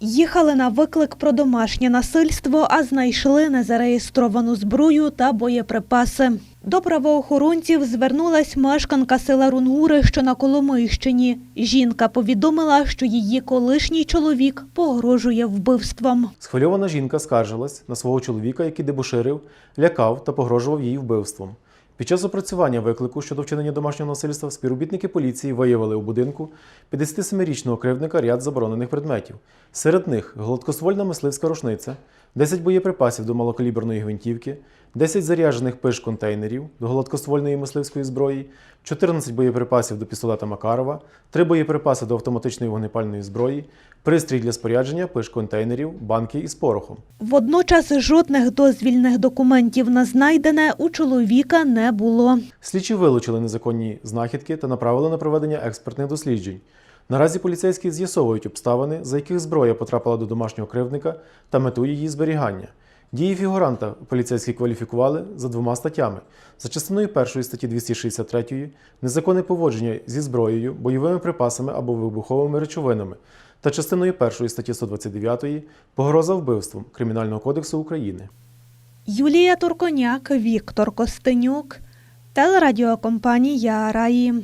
Їхали на виклик про домашнє насильство, а знайшли незареєстровану зброю та боєприпаси. До правоохоронців звернулась мешканка села Рунгури, що на Коломийщині. Жінка повідомила, що її колишній чоловік погрожує вбивством. Схвильована жінка скаржилась на свого чоловіка, який дебоширив, лякав та погрожував їй вбивством. Під час опрацювання виклику щодо вчинення домашнього насильства співробітники поліції виявили у будинку 57-річного кривдника ряд заборонених предметів. Серед них гладкоствольна мисливська рушниця, 10 боєприпасів до малокаліберної гвинтівки, 10 заряджених пиш-контейнерів до гладкоствольної мисливської зброї, 14 боєприпасів до пістолета Макарова, 3 боєприпаси до автоматичної вогнепальної зброї, пристрій для спорядження пиш-контейнерів, банки із порохом. Водночас жодних дозвільних документів на знайдене у чоловіка не було. Слідчі вилучили незаконні знахідки та направили на проведення експертних досліджень. Наразі поліцейські з'ясовують обставини, за яких зброя потрапила до домашнього кривдника та мету її зберігання. Дії фігуранта поліцейські кваліфікували за двома статтями: за частиною першої статті 263 незаконне поводження зі зброєю, бойовими припасами або вибуховими речовинами, та частиною першої статті 129 погроза вбивством Кримінального кодексу України. Юлія Турконяк, Віктор Костенюк, телерадіокомпанія Раї.